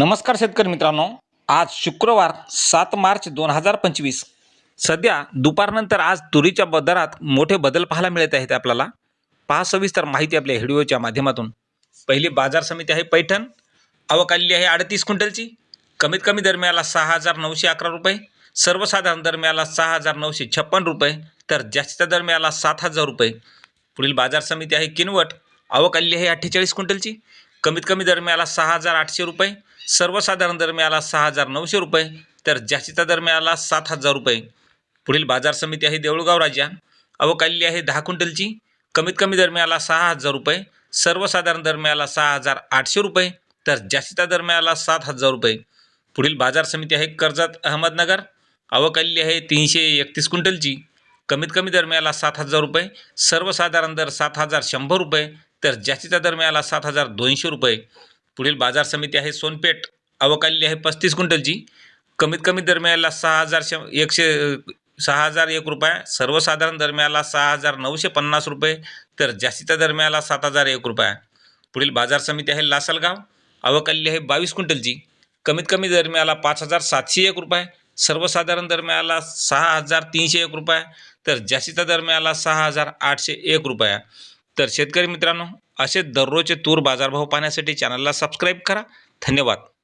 नमस्कार शेतकरी मित्रांनो. आज शुक्रवार सात मार्च दोन हजार पंचवीस. सध्या दुपारनंतर आज तुरीच्या ब- मोठे बदल पाहायला मिळत आहेत आपल्याला. पहा सविस्तर माहिती आपल्या व्हिडिओच्या माध्यमातून. पहिली बाजार समिती आहे पैठण. आवक आलेली आहे अडतीस क्विंटलची. कमीत कमी दर मिळाला सहा हजार नऊशे अकरा रुपये. सर्वसाधारण दर मिळाला सहा हजार नऊशे छप्पन रुपये. तर जास्तीचा दर मिळाला सात हजार रुपये. पुढील बाजार समिती आहे किनवट. आवक आलेली आहे अठ्ठेचाळीस क्विंटलची. कमीत कमी दर मिळाला सहा हजार आठशे रुपये सर्वसाधारण दर मिळाला सहा हजार नऊशे रुपये तर जास्तीचा दर मिळाला सात हजार रुपये. पुढील बाजार समिती आहे देऊळगाव राजा. अवकाली आहे दहा क्विंटलची. कमीत कमी दर मिळाला सहा हजार रुपये सर्वसाधारण दर मिळाला सहा हजार आठशे रुपये तर जास्तीचा दर मिळाला सात हजार रुपये. पुढील बाजार समिती आहे कर्जत अहमदनगर. अवकाली आहे तीनशे एकतीस क्विंटलची. कमीत कमी दर मिळाला सात हजार रुपये सर्वसाधारण दर सात हजार शंभर रुपये तर जास्तीचा दर मिळाला सात हजार दोनशे रुपये. पुढील बाजार समिती आहे सोनपेठ. आवक आलेली आहे पस्तीस क्विंटलची. कमीत कमी दर सहा हजार श एकशे सहा हजार एक रुपये. सर्वसाधारण दर मिळाला सहा हजार नऊशे पन्नास रुपये. तर जास्तीचा दर मिळाला सात हजार एक रुपये. पुढील बाजार समिती आहे लासलगाव. आवक आलेली आहे बावीस क्विंटलची. कमीत कमी दर मिळाला पाच हजार सातशे एक रुपये. सर्वसाधारण दर मिळाला सहा हजार तीनशे एक रुपये. तर जास्तीचा दर मिळाला सहा हजार आठशे एक रुपया. तर शेतकरी मित्रांनो असे दररोजचे तूर बाजारभाव पाहण्यासाठी चॅनलला सबस्क्राईब करा. धन्यवाद.